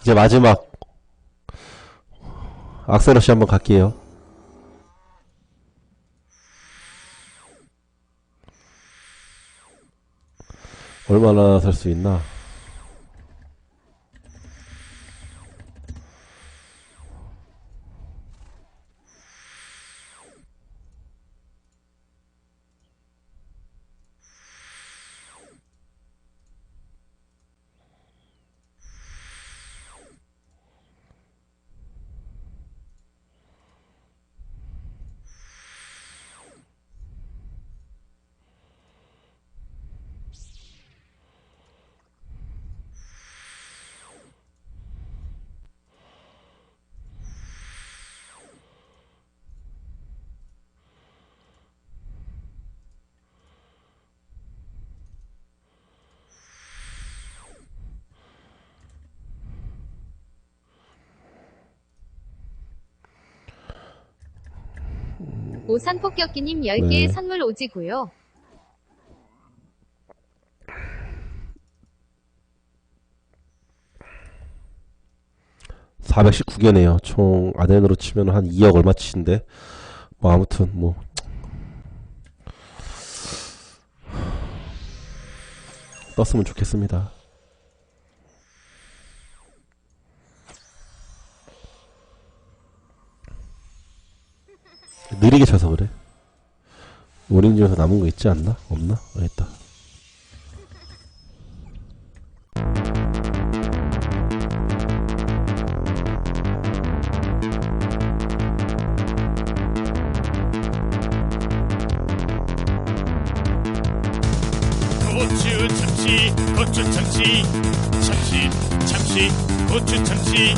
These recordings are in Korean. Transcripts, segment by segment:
이제 마지막 악세러시 한번 갈게요. 얼마나 살 수 있나? 오산 폭격기님 10개의 네. 선물 오지고요. 사 419개네요. 총 아덴으로 치면 한 2억 얼마치인데 뭐 아무튼 뭐 떴으면 좋겠습니다. 느리게 쳐서 그래. 오렌지에서 남은 거 있지 않나? 없나? 어, 있다. 고추 참치 고추 참치 참치 참치 고추 참치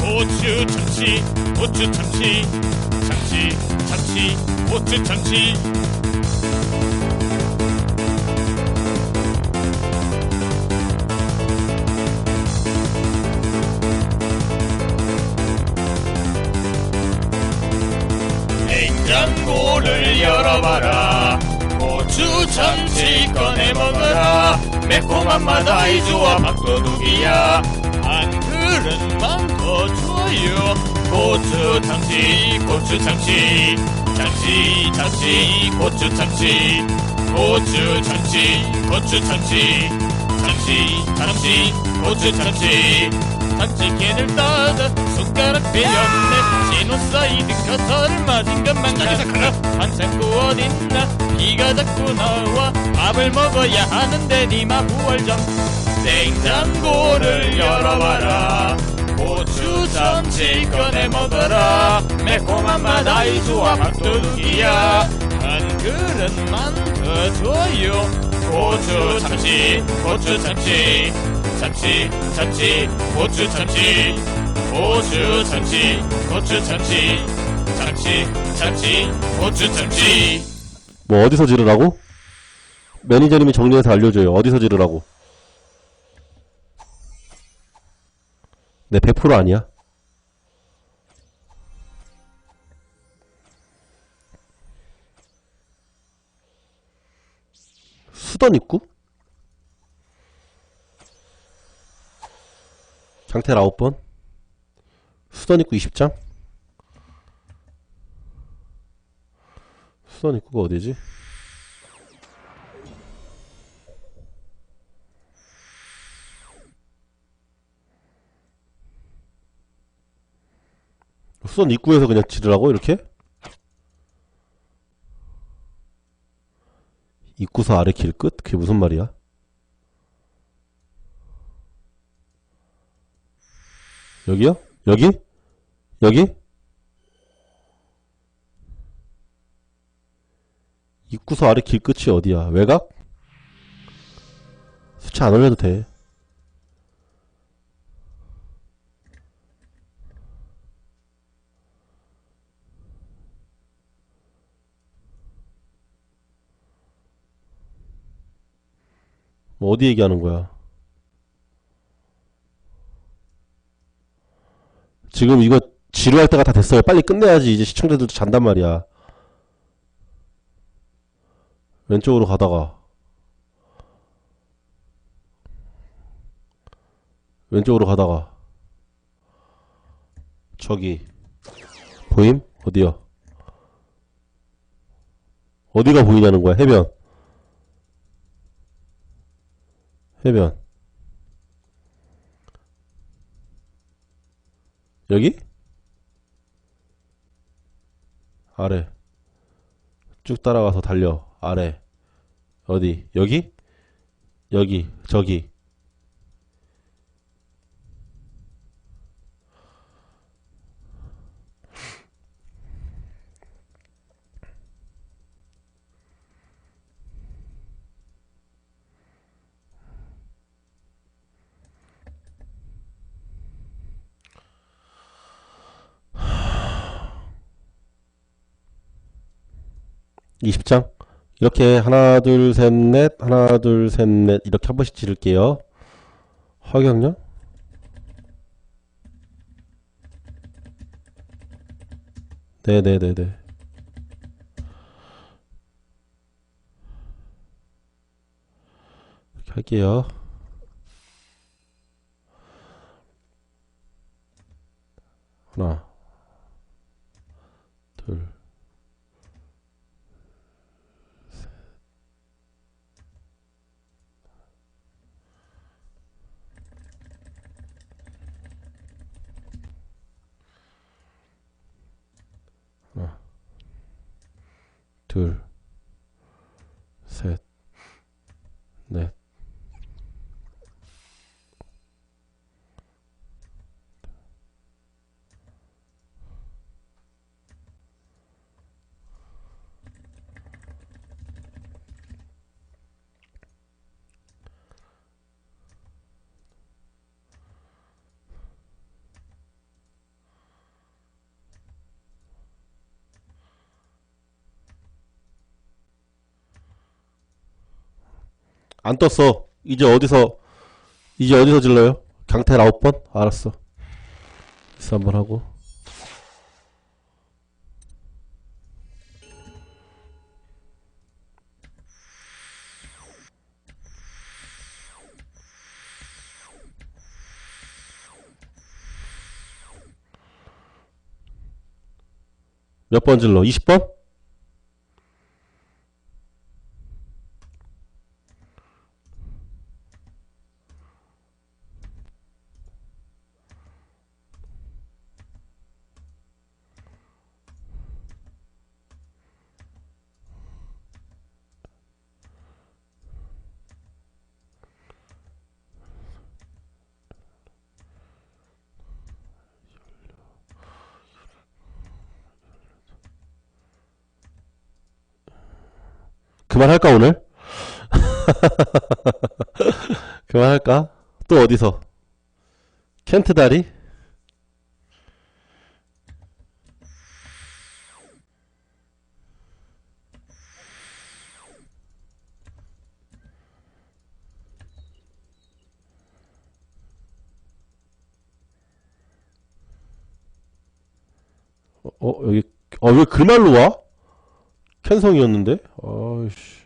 고추 참치 고추 참치 참치 참치 고추 참치 냉장고를 열어봐라. 고추 참치 꺼내 먹어라. 매콤한 맛 아이 좋아 밥도둑이야. 한 그릇만 더 줘요 고추 참치 고추 참치. 참치 참치 고추 참치. 고추 참치 고추 참치. 참치 참치 고추 참치. 참치캔을 따다 숟가락 베었네. 시노사이드 커터를 맞은 것만 같아. 반창고 어딨나 비가 자꾸 나와. 밥을 먹어야 하는데 니마 부활 좀 냉장고를 열어봐라 고추 참치 꺼내 먹어라. 매콤한 맛 아이 좋아 밥도둑이야. 한 그릇만 더 줘요. 고추 참치 고추 참치. 참치 참치 고추 참치. 고추 참치 고추 참치. 참치 참치 고추 참치. 뭐 어디서 지르라고? 매니저님이 정리해서 알려줘요. 어디서 지르라고? 네, 100% 아니야. 수던 입구? 장텔 9번 수던 입구 20장 수던 입구가 어디지? 수선 입구에서 그냥 지르라고 이렇게? 입구서 아래 길 끝? 그게 무슨 말이야? 여기요? 여기? 여기? 입구서 아래 길 끝이 어디야? 외곽? 수치 안 올려도 돼. 뭐 어디 얘기하는 거야? 지금 이거 지루할 때가 다 됐어요. 빨리 끝내야지. 이제 시청자들도 잔단 말이야. 왼쪽으로 가다가 왼쪽으로 가다가 저기 보임? 어디야? 어디가 보이냐는 거야 해변 해변. 여기? 아래. 쭉 따라가서 달려. 아래. 어디? 여기? 여기. 저기 이십 장? 이렇게 하나 둘 셋 넷 하나 둘 셋 넷 이렇게 한 번씩 지를게요. 허경영? 네네네네. 이렇게 할게요. 하나 둘 둘, 셋, 넷. 안 떴어. 이제 어디서, 이제 어디서 질러요? 강탈 아홉 번? 알았어. 있어 한번 하고. 몇 번 질러? 20번? 그만할까 오늘? 그만할까? 또 어디서? 켄트 다리? 어, 어, 여기, 어, 왜 그 말로 와? 캔성이었는데? 아이씨.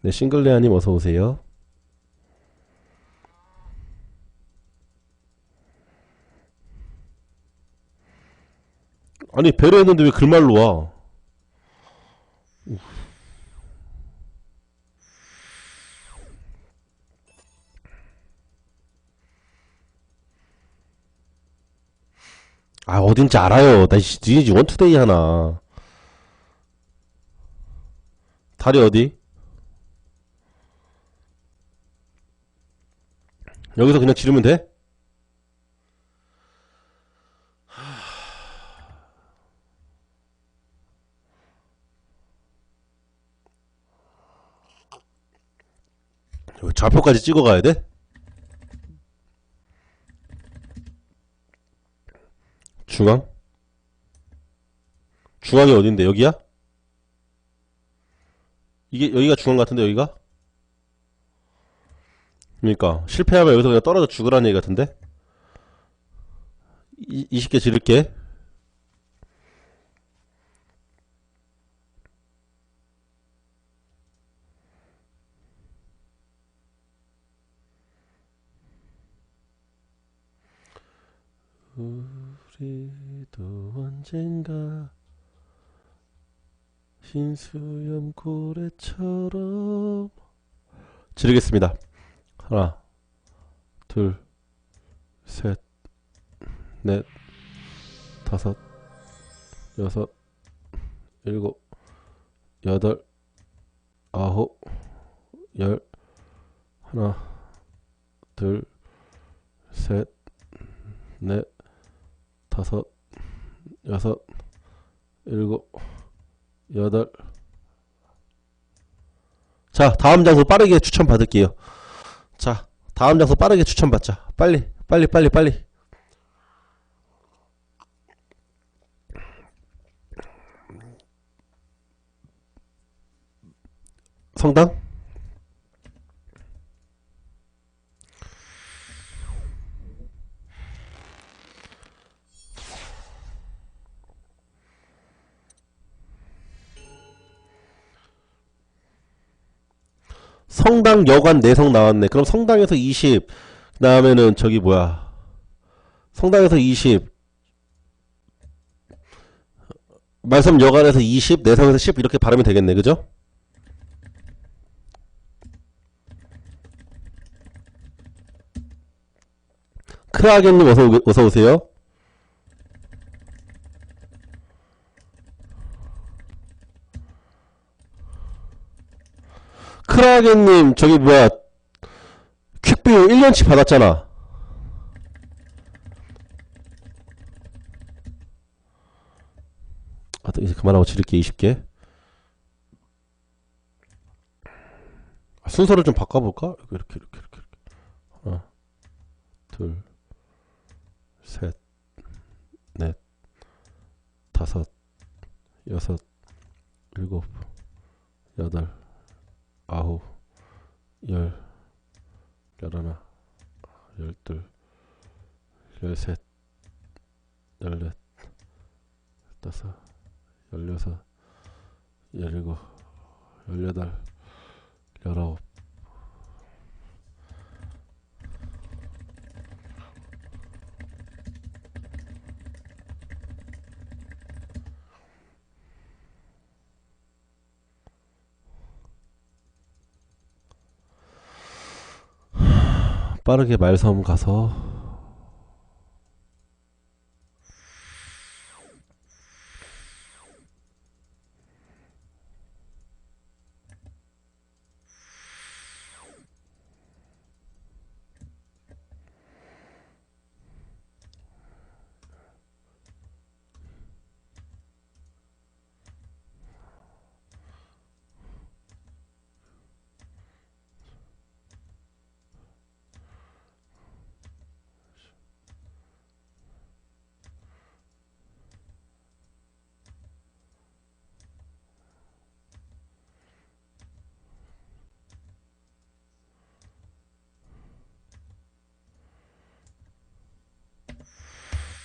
네, 싱글레아님 어서오세요. 아니, 배려 했는데 왜 글말로 와? 아, 어딘지 알아요. 나, 집 원투데이 하나. 다리 어디? 여기서 그냥 지르면 돼? 좌표까지 찍어 가야 돼? 중앙? 중앙이 어딘데? 여기야? 이게 여기가 중앙 같은데 여기가? 그러니까 실패하면 여기서 그냥 떨어져 죽으라는 얘기 같은데? 이, 20개 지를게 음... 우리도 언젠가 흰 수염 고래처럼 지르겠습니다. 하나, 둘, 셋, 넷, 다섯, 여섯, 일곱, 여덟, 아홉, 열, 하나, 둘, 셋, 넷, 다섯, 여섯, 일곱, 여덟. 자, 다음 장소 빠르게 추천 받을게요. 자, 다음 장소 빠르게 추천 받자. 빨리, 빨리, 빨리, 빨리. 성당? 성당 여관 내성 나왔네. 그럼 성당에서 20. 그 다음에는 저기 뭐야. 성당에서 20. 말씀 여관에서 20, 내성에서 10 이렇게 바르면 되겠네. 그죠? 크라겐님 어서, 오- 어서 오세요. 크라겐님 저기 뭐야. 퀵비유 1년치 받았잖아. 아, 또 이제 그만하고 지를게 20개. 아, 순서를 좀 바꿔볼까? 이렇게 이렇게 이렇게 이렇게. 하나 둘셋넷 다섯 여섯 일곱 여덟 아홉, 열, 열하나, 열둘, 열셋, 열넷, 열다섯, 열여섯, 열일곱, 열여덟, 열아홉. 빠르게 말섬 가서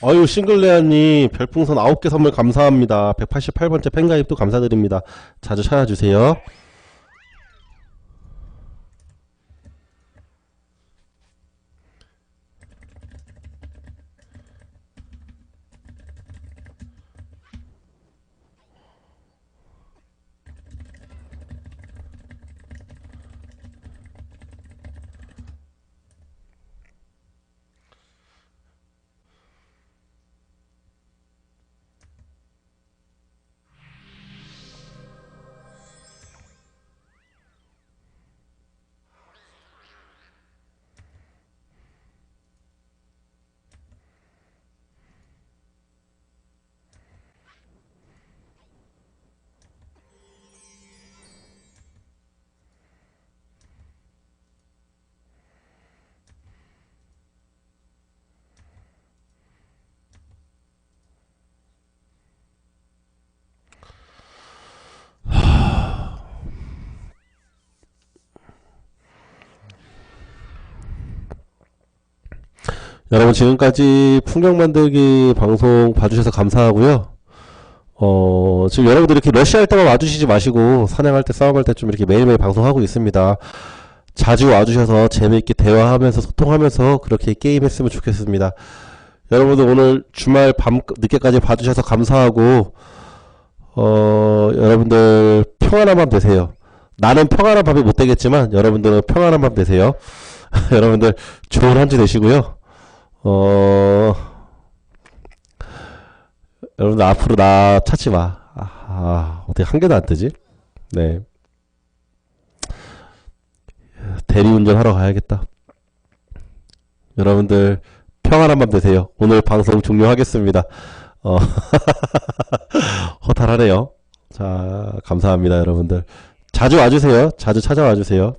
아유 싱글레아님 별풍선 9개 선물 감사합니다. 188번째 팬가입도 감사드립니다. 자주 찾아주세요 여러분 지금까지 풍경 만들기 방송 봐주셔서 감사하고요. 어, 지금 여러분들 이렇게 러시할 때만 와주시지 마시고 사냥할 때 싸움할 때 좀 이렇게 매일매일 방송하고 있습니다. 자주 와주셔서 재미있게 대화하면서 소통하면서 그렇게 게임했으면 좋겠습니다. 여러분들 오늘 주말 밤 늦게까지 봐주셔서 감사하고 어 여러분들 평안한 밤 되세요. 나는 평안한 밤이 못 되겠지만 여러분들은 평안한 밤 되세요. 여러분들 좋은 한 주 되시고요. 어 여러분들 앞으로 나 찾지 마. 아, 아, 어떻게 한 개도 안 뜨지? 네. 대리운전 하러 가야겠다. 여러분들 평안한 밤 되세요. 오늘 방송 종료하겠습니다. 어, 허탈하네요. 자, 감사합니다, 여러분들. 자주 와주세요. 자주 찾아와 주세요.